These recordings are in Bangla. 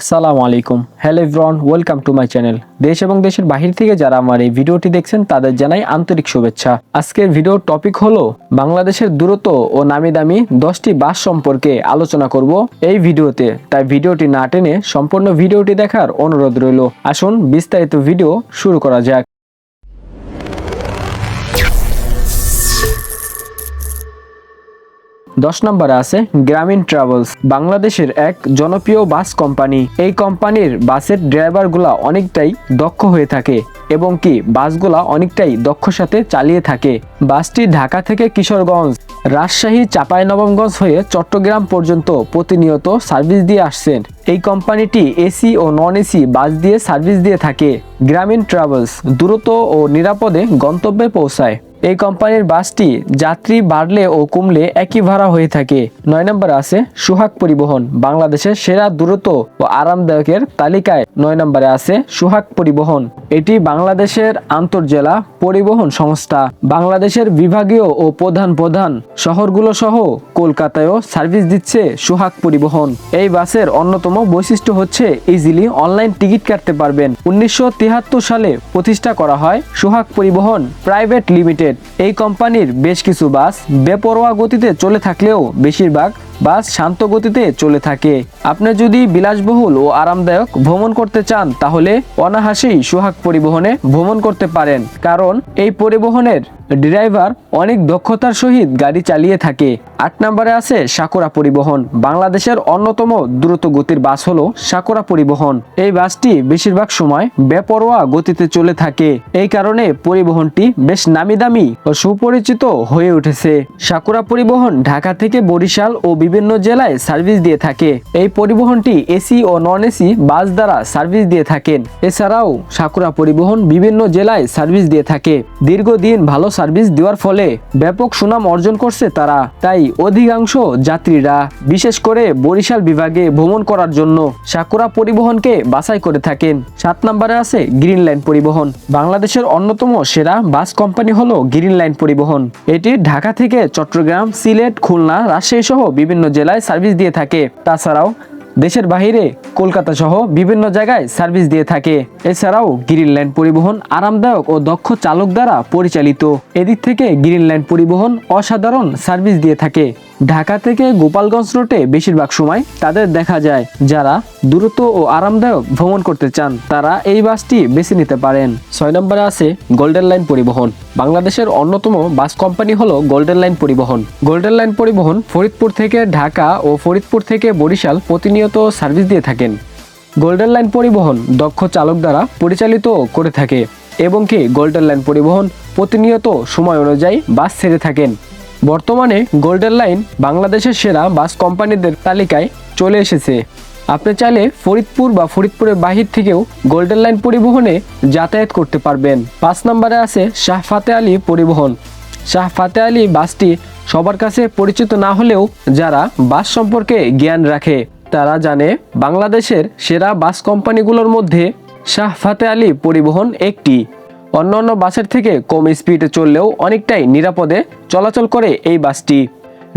আসসালামু আলাইকুম। Hello everyone, welcome to my channel. দেশ এবং দেশের বাহির থেকে যারা আমার এই ভিডিওটি দেখছেন, তাদের জানাই আন্তরিক শুভেচ্ছা। আজকের ভিডিওর টপিক হলো বাংলাদেশের দূরত্ব ও নামি দামি দশটি বাস সম্পর্কে আলোচনা করব এই ভিডিওতে। তাই ভিডিওটি না টেনে সম্পূর্ণ ভিডিওটি দেখার অনুরোধ রইল। আসুন বিস্তারিত ভিডিও শুরু করা যাক। দশ নম্বরে আছে গ্রামীণ ট্রাভেলস। বাংলাদেশের এক জনপ্রিয় বাস কোম্পানি। এই কোম্পানির বাসের ড্রাইভারগুলা অনেকটাই দক্ষ হয়ে থাকে এবং কি বাসগুলা অনেকটাই দক্ষ সাথে চালিয়ে থাকে। বাসটি ঢাকা থেকে কিশোরগঞ্জ, রাজশাহী, চাঁপাইনবাবগঞ্জ হয়ে চট্টগ্রাম পর্যন্ত প্রতিনিয়ত সার্ভিস দিয়ে আসছেন। এই কোম্পানিটি এসি ও নন এসি বাস দিয়ে সার্ভিস দিয়ে থাকে। গ্রামীণ ট্রাভেলস দ্রুত ও নিরাপদে গন্তব্যে পৌঁছায়। এই কোম্পানির বাসটি যাত্রী বাড়লে ও কমলে একই ভাড়া হয়ে থাকে। নয় নম্বর আছে সুহাগ পরিবহন, বাংলাদেশের সেরা দ্রুত ও আরামদায়কের তালিকায় নয় নম্বরে আছে সুহাগ পরিবহন। এটি বাংলাদেশের আন্তর্জেলা পরিবহন সংস্থা। বাংলাদেশের বিভাগীয় ও প্রধান প্রধান শহরগুলো সহ কলকাতায়ও সার্ভিস দিচ্ছে সুহাগ পরিবহন। এই বাসের অন্যতম বৈশিষ্ট্য হচ্ছে ইজিলি অনলাইন টিকিট কাটতে পারবেন। উনিশশো সালে প্রতিষ্ঠা করা হয় সুহাগ পরিবহন প্রাইভেট লিমিটেড। এই কোম্পানির বেশ কিছু বাস বেপরোয়া গতিতে চলে থাকলেও বেশিরভাগ বাস শান্ত গতিতে চলে থাকে। আপনি যদি বিলাসবহুল ও আরামদায়ক ভ্রমণ করতে চান, তাহলে অনাহাসেই সুহাগ পরিবহনে ভ্রমণ করতে পারেন। কারণ এই পরিবহনের ড্রাইভার অনেক দক্ষতার সহিত গাড়ি চালিয়ে থাকে। আট নম্বরে আছে সাকুরা পরিবহন। বাংলাদেশের অন্যতম দ্রুত গতির বাস হলো সাকুরা পরিবহন। এই বাসটি বেশিরভাগ সময় বেপরোয়া গতিতে চলে থাকে। এই কারণে পরিবহনটি বেশ নামি দামি ও সুপরিচিত হয়ে উঠেছে। সাকুরা পরিবহন ঢাকা থেকে বরিশাল ও বিভিন্ন জেলায় সার্ভিস দিয়ে থাকে। এই পরিবহনটি এসি ও নন এসি বাস দ্বারা সার্ভিস দিয়ে থাকেন। এছাড়াও সাকুরা পরিবহন বিভিন্ন জেলায় সার্ভিস দিয়ে থাকে। দীর্ঘদিন ভালো সার্ভিস দেওয়ার ফলে ব্যাপক সুনাম অর্জন করছে তারা। তাই অধিকাংশ যাত্রীরা, বিশেষ করে বরিশাল বিভাগে ভ্রমণ করার জন্য সাকুরা পরিবহনকে বাছাই করে থাকেন। সাত নম্বরে আছে গ্রিন লাইন পরিবহন। বাংলাদেশের অন্যতম সেরা বাস কোম্পানি হলো গ্রিন লাইন পরিবহন। এটি ঢাকা থেকে চট্টগ্রাম, সিলেট, খুলনা রাজশাহী সহ বিভিন্ন জেলায় সার্ভিস দিয়ে থাকে। তাছাড়াও দেশের বাহিরে কলকাতা সহ বিভিন্ন জায়গায় সার্ভিস দিয়ে থাকে। এছাড়াও গ্রিন লাইন পরিবহন আরামদায়ক ও দক্ষ চালক দ্বারা পরিচালিত। এদিক থেকে গ্রিন লাইন পরিবহন অসাধারণ সার্ভিস দিয়ে থাকে। ঢাকা থেকে গোপালগঞ্জ রুটে বেশিরভাগ সময় তাদের দেখা যায় যারা দ্রুত ও আরামদায়ক ভ্রমণ করতে চান, তারা এই বাসটি বেছে নিতে পারেন। ছয় নম্বরে আছে গোল্ডেন লাইন পরিবহন। বাংলাদেশের অন্যতম বাস কোম্পানি হলো গোল্ডেন লাইন পরিবহন। গোল্ডেন লাইন পরিবহন ফরিদপুর থেকে ঢাকা ও ফরিদপুর থেকে বরিশাল প্রতিনিয়ত সার্ভিস দিয়ে থাকেন। গোল্ডেন লাইন পরিবহন দক্ষ চালক দ্বারা পরিচালিত করে থাকে এবং কি গোল্ডেন লাইন পরিবহন প্রতিনিয়ত সময় অনুযায়ী বাস ছেড়ে থাকেন। বর্তমানে গোল্ডেন লাইন বাংলাদেশের সেরা বাস কোম্পানিদের তালিকায় চলে এসেছে। আপনি চাইলে ফরিদপুর বা ফরিদপুরের বাহির থেকেও গোল্ডেন লাইন পরিবহনে যাতায়াত করতে পারবেন। পাঁচ নম্বরে আছে শাহ ফাতে আলী পরিবহন। শাহ ফাতে আলী বাসটি সবার কাছে পরিচিত না হলেও যারা বাস সম্পর্কে জ্ঞান রাখে, তারা জানে বাংলাদেশের সেরা বাস কোম্পানিগুলোর মধ্যে শাহ ফাতে আলী পরিবহন একটি। অন্যান্য বাসের থেকে কম স্পিডে চললেও অনেকটাই নিরাপদে চলাচল করে এই বাসটি।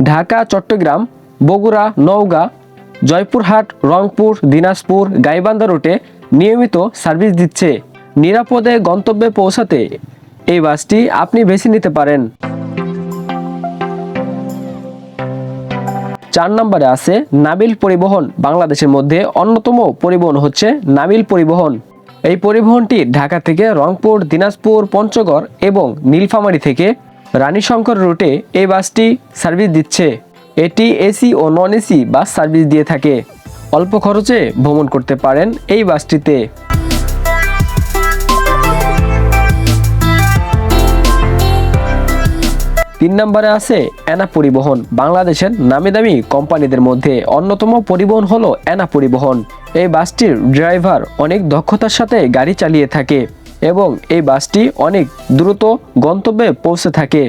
ঢাকা, চট্টগ্রাম, বগুড়া, নওগাঁ, জয়পুরহাট, রংপুর, দিনাজপুর, গাইবান্ধা রুটে নিয়মিত সার্ভিস দিচ্ছে। নিরাপদে গন্তব্যে পৌঁছাতে এই বাসটি আপনি বেছে নিতে পারেন। চার নম্বরে আছে নাবিল পরিবহন। বাংলাদেশের মধ্যে অন্যতম পরিবহন হচ্ছে নাবিল পরিবহন। এই পরিবহনটি ঢাকা থেকে রংপুর, দিনাজপুর, পঞ্চগড় এবং নীলফামারী থেকে রানীশঙ্কর রুটে এই বাসটি সার্ভিস দিচ্ছে। এটি এসি ও নন এসি বাস সার্ভিস দিয়ে থাকে। অল্প খরচে ভ্রমণ করতে পারেন এই বাসটিতে। তিন নম্বরে আছে এনা পরিবহন। বাংলাদেশের নামি দামি কোম্পানিদের মধ্যে অন্যতম পরিবহন হলো এনা পরিবহন। এই বাসটির ড্রাইভার অনেক দক্ষতার সাথে গাড়ি চালিয়ে থাকে এবং এই বাসটি অনেক দ্রুত গন্তব্যে পৌঁছে থাকে।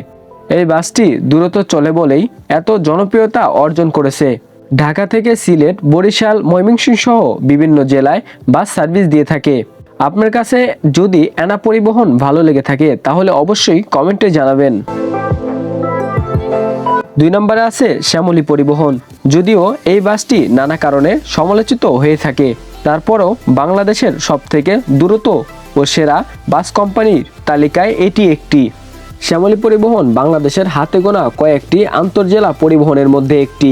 এই বাসটি দ্রুত চলে বলেই এত জনপ্রিয়তা অর্জন করেছে। ঢাকা থেকে সিলেট, বরিশাল, ময়মনসিংহ সহ বিভিন্ন জেলায় বাস সার্ভিস দিয়ে থাকে। আপনার কাছে যদি এনা পরিবহন ভালো লেগে থাকে, তাহলে অবশ্যই কমেন্টে জানাবেন। দুই নম্বরে আছে শ্যামলী পরিবহন। যদিও এই বাসটি নানা কারণে সমালোচিত হয়ে থাকে। তারপরও বাংলাদেশের সবথেকে দ্রুত ও সেরা বাস কোম্পানির তালিকায় এটি একটি। শ্যামলী পরিবহন বাংলাদেশের হাতে গোনা কয়েকটি আন্তর্জেলা পরিবহনের মধ্যে একটি।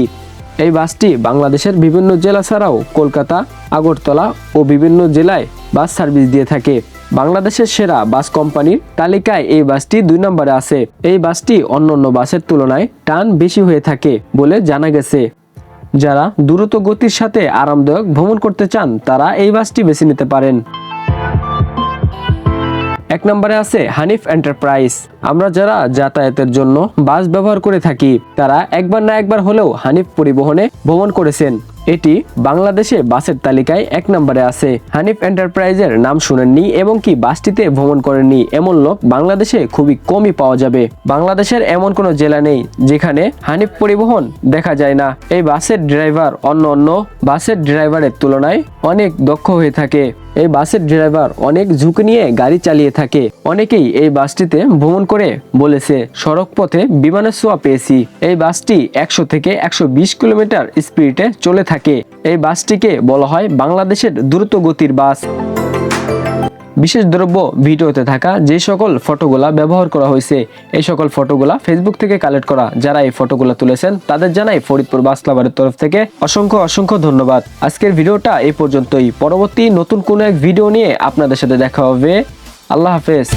এই বাসটি বাংলাদেশের বিভিন্ন জেলা ছাড়াও কলকাতা, আগরতলা ও বিভিন্ন জেলায় বাস সার্ভিস দিয়ে থাকে। বাংলাদেশের সেরা বাস কোম্পানির তালিকায় এই বাসটি দুই নম্বরে আছে। এই বাসটি অন্যান্য বাসের তুলনায় টান বেশি হয়ে থাকে বলে জানা গেছে। যারা দ্রুত গতির সাথে আরামদায়ক ভ্রমণ করতে চান, তারা এই বাসটি বেছে নিতে পারেন। এক নম্বরে আছে হানিফ এন্টারপ্রাইজ। আমরা যারা যাতায়াতের জন্য বাস ব্যবহার করে থাকি, তারা একবার না একবার হলেও হানিফ পরিবহনে ভ্রমণ করেছেন। এটি বাংলাদেশে বাসের তালিকায় এক নম্বরে আছে। হানিফ এন্টারপ্রাইজের নাম শুনেননি এবং কি বাসটিতে ভ্রমণ করেননি এমন লোক বাংলাদেশে খুবই কমই পাওয়া যাবে। বাংলাদেশের এমন কোনো জেলা নেই যেখানে হানিফ পরিবহন দেখা যায় না। এই বাসের ড্রাইভার অন্য অন্য বাসের ড্রাইভারের তুলনায় অনেক দক্ষ হয়ে থাকে। এই বাসের ড্রাইভার অনেক ঝুঁকি নিয়ে গাড়ি চালিয়ে থাকে। অনেকেই এই বাসটিতে ভ্রমণ করে বলেছে সড়ক পথে বিমানের ছোঁয়া পেয়েছি। এই বাসটি একশো থেকে একশো বিশ কিলোমিটার স্পিডে চলে থাকে। এই বাসটিকে বলা হয় বাংলাদেশের দ্রুত গতির বাস। বিশেষ দ্রব্য ভিডিওতে থাকা যে সকল ফটোগুলা ব্যবহার করা হয়েছে, এই সকল ফটোগুলা ফেসবুক থেকে কালেক্ট করা। যারা এই ফটোগুলা তুলেছেন, তাদের জানাই ফরিদপুর বাস ক্লাবের তরফ থেকে অসংখ্য অসংখ্য ধন্যবাদ। আজকের ভিডিওটা এই পর্যন্তই। পরবর্তী নতুন কোনো এক ভিডিও নিয়ে আপনাদের সাথে দেখা হবে। আল্লাহ হাফেজ।